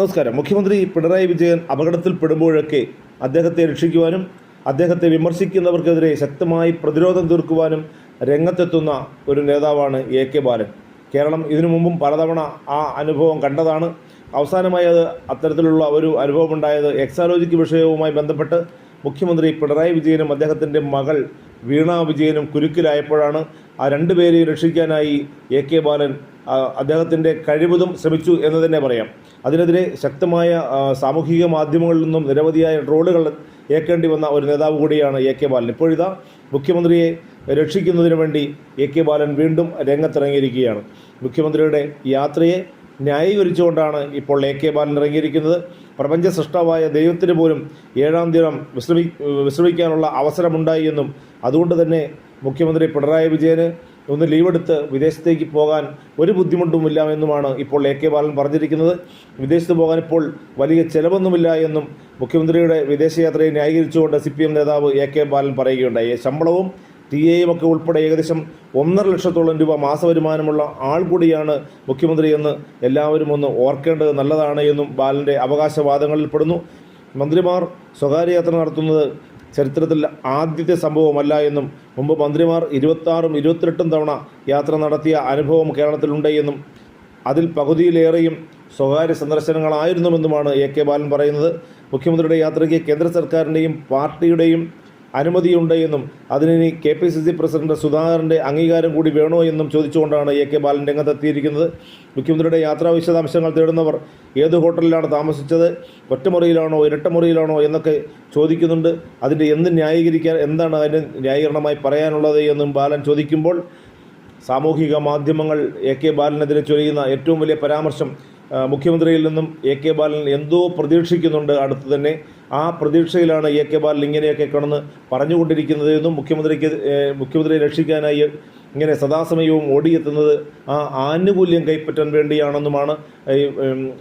നമസ്കാരം. മുഖ്യമന്ത്രി പിണറായി വിജയൻ അപകടത്തിൽപ്പെടുമ്പോഴൊക്കെ അദ്ദേഹത്തെ രക്ഷിക്കുവാനും അദ്ദേഹത്തെ വിമർശിക്കുന്നവർക്കെതിരെ ശക്തമായി പ്രതിരോധം തീർക്കുവാനും രംഗത്തെത്തുന്ന ഒരു നേതാവാണ് എ കെ ബാലൻ. കേരളം ഇതിനു മുമ്പും പലതവണ ആ അനുഭവം കണ്ടതാണ്. അവസാനമായി അത് അത്തരത്തിലുള്ള ഒരു അനുഭവമുണ്ടായത് എക്സാലോജിക്ക് വിഷയവുമായി ബന്ധപ്പെട്ട് മുഖ്യമന്ത്രി പിണറായി വിജയനും അദ്ദേഹത്തിന്റെ മകൾ വീണ വിജയനും കുരുക്കിലായപ്പോഴാണ്. ആ രണ്ടുപേരെയും രക്ഷിക്കാനായി എ കെ ബാലൻ അദ്ദേഹത്തിന്റെ കഴിവതും ശ്രമിച്ചു എന്ന് തന്നെ പറയാം. അതിനെതിരെ ശക്തമായ സാമൂഹിക മാധ്യമങ്ങളിൽ നിന്നും നിരവധിയായ ട്രോളുകൾ ഏൽക്കേണ്ടി വന്ന ഒരു നേതാവ് കൂടിയാണ് എ കെ ബാലൻ. ഇപ്പോഴിതാ മുഖ്യമന്ത്രിയെ രക്ഷിക്കുന്നതിന് വേണ്ടി എ കെ ബാലൻ വീണ്ടും രംഗത്തിറങ്ങിയിരിക്കുകയാണ്. മുഖ്യമന്ത്രിയുടെ യാത്രയെ ന്യായീകരിച്ചുകൊണ്ടാണ് ഇപ്പോൾ എ കെ ബാലൻ ഇറങ്ങിയിരിക്കുന്നത്. പ്രപഞ്ച സൃഷ്ടാവായ ദൈവത്തിന് പോലും ഏഴാം ദിനം വിശ്രമി വിശ്രമിക്കാനുള്ള അവസരമുണ്ടായി എന്നും അതുകൊണ്ട് തന്നെ മുഖ്യമന്ത്രി പിണറായി വിജയന് ഒന്ന് ലീവെടുത്ത് വിദേശത്തേക്ക് പോകാൻ ഒരു ബുദ്ധിമുട്ടുമില്ല എന്നുമാണ് ഇപ്പോൾ എ കെ ബാലൻ പറഞ്ഞിരിക്കുന്നത്. വിദേശത്ത് പോകാൻ ഇപ്പോൾ വലിയ ചെലവൊന്നുമില്ല എന്നും മുഖ്യമന്ത്രിയുടെ വിദേശയാത്രയെ ന്യായീകരിച്ചുകൊണ്ട് സി പി എം നേതാവ് എ കെ ബാലൻ പറയുകയുണ്ടായി. ശമ്പളവും ടി എയും ഒക്കെ ഉൾപ്പെടെ ഏകദേശം ഒന്നര ലക്ഷത്തോളം രൂപ മാസവരുമാനമുള്ള ആൾ കൂടിയാണ് മുഖ്യമന്ത്രിയെന്ന് എല്ലാവരും ഒന്ന് ഓർക്കേണ്ടത് നല്ലതാണ് എന്നും ബാലന്റെ അവകാശവാദങ്ങളിൽ പെടുന്നു. മന്ത്രിമാർ സ്വകാര്യ യാത്ര നടത്തുന്നത് ചരിത്രത്തിൽ ആദ്യത്തെ സംഭവമല്ല എന്നും മുമ്പ് മന്ത്രിമാർ ഇരുപത്താറും ഇരുപത്തെട്ടും തവണ യാത്ര നടത്തിയ അനുഭവം കേരളത്തിലുണ്ട് എന്നും അതിൽ പകുതിയിലേറെയും സ്വകാര്യ സന്ദർശനങ്ങളായിരുന്നുവെന്നുമാണ് എ കെ ബാലൻ പറയുന്നത്. മുഖ്യമന്ത്രിയുടെ യാത്രയ്ക്ക് കേന്ദ്ര സർക്കാരിന്റെയും പാർട്ടിയുടെയും അനുമതിയുണ്ട് എന്നും അതിനി K P C C president സുധാകരന്റെ അംഗീകാരം കൂടി വേണോ എന്നും ചോദിച്ചുകൊണ്ടാണ് എ കെ ബാലൻ രംഗത്തെത്തിയിരിക്കുന്നത്. മുഖ്യമന്ത്രിയുടെ യാത്രാ വിശദാംശങ്ങൾ തേടുന്നവർ ഏത് ഹോട്ടലിലാണ് താമസിച്ചത് ഒറ്റമുറിയിലാണോ ഇരട്ടമുറിയിലാണോ എന്നൊക്കെ ചോദിക്കുന്നുണ്ട്. അതിന്റെ എന്ത് ന്യായീകരിക്കാൻ എന്താണ് അതിന് ന്യായീകരണമായി പറയാനുള്ളത് എന്നും ബാലൻ ചോദിക്കുമ്പോൾ സാമൂഹിക മാധ്യമങ്ങൾ എ കെ ബാലനെതിരെ ചൊരിയുന്ന ഏറ്റവും വലിയ പരാമർശം മുഖ്യമന്ത്രിയിൽ നിന്നും എ കെ ബാലൻ എന്തോ പ്രതീക്ഷിക്കുന്നുണ്ട് അടുത്ത് തന്നെ. ആ പ്രതീക്ഷയിലാണ് എ കെ ബാലൻ ഇങ്ങനെയൊക്കെ കിടന്ന് പറഞ്ഞുകൊണ്ടിരിക്കുന്നത് എന്നും മുഖ്യമന്ത്രിക്ക് മുഖ്യമന്ത്രിയെ രക്ഷിക്കാനായി ഇങ്ങനെ സദാസമയവും ഓടിയെത്തുന്നത് ആ ആനുകൂല്യം കൈപ്പറ്റാൻ വേണ്ടിയാണെന്നുമാണ് ഈ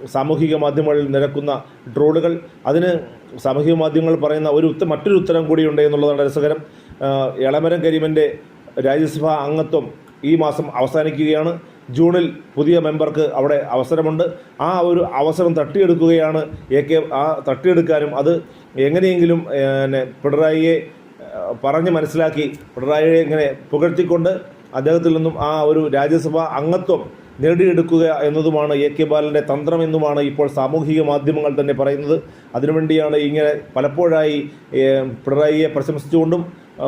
സാമൂഹിക മാധ്യമങ്ങളിൽ നിരക്കുന്ന ട്രോളുകൾ. അതിന് സാമൂഹിക മാധ്യമങ്ങൾ പറയുന്ന ഒരു ഉത്ത മറ്റൊരു ഉത്തരം കൂടിയുണ്ട് എന്നുള്ളതാണ് രസകരം. എളമരം കരീമന്റെ രാജ്യസഭാ അംഗത്വം ഈ മാസം അവസാനിക്കുകയാണ്. ജൂണിൽ പുതിയ മെമ്പർക്ക് അവിടെ അവസരമുണ്ട്. ആ ഒരു അവസരം തട്ടിയെടുക്കുകയാണ് എ കെ ആ തട്ടിയെടുക്കാനും അത് എങ്ങനെയെങ്കിലും പിന്നെ പിണറായിയെ പറഞ്ഞ് മനസ്സിലാക്കി പിണറായിയെ ഇങ്ങനെ പുകഴ്ത്തിക്കൊണ്ട് അദ്ദേഹത്തിൽ നിന്നും ആ ഒരു രാജ്യസഭാ അംഗത്വം നേടിയെടുക്കുക എന്നതുമാണ് എ കെ ബാലന്റെ തന്ത്രം എന്നുമാണ് ഇപ്പോൾ സാമൂഹിക മാധ്യമങ്ങൾ തന്നെ പറയുന്നത്. അതിനുവേണ്ടിയാണ് ഇങ്ങനെ പലപ്പോഴായി പിണറായിയെ പ്രശംസിച്ചുകൊണ്ടും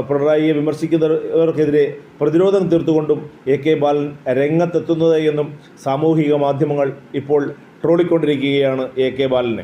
പിണറായിയെ വിമർശിക്കുന്നവർക്കെതിരെ പ്രതിരോധം തീർത്തുകൊണ്ടും എ കെ ബാലൻ രംഗത്തെത്തുന്നത് എന്നും സാമൂഹിക മാധ്യമങ്ങൾ ഇപ്പോൾ ട്രോളിക്കൊണ്ടിരിക്കുകയാണ് എ കെ ബാലനെ.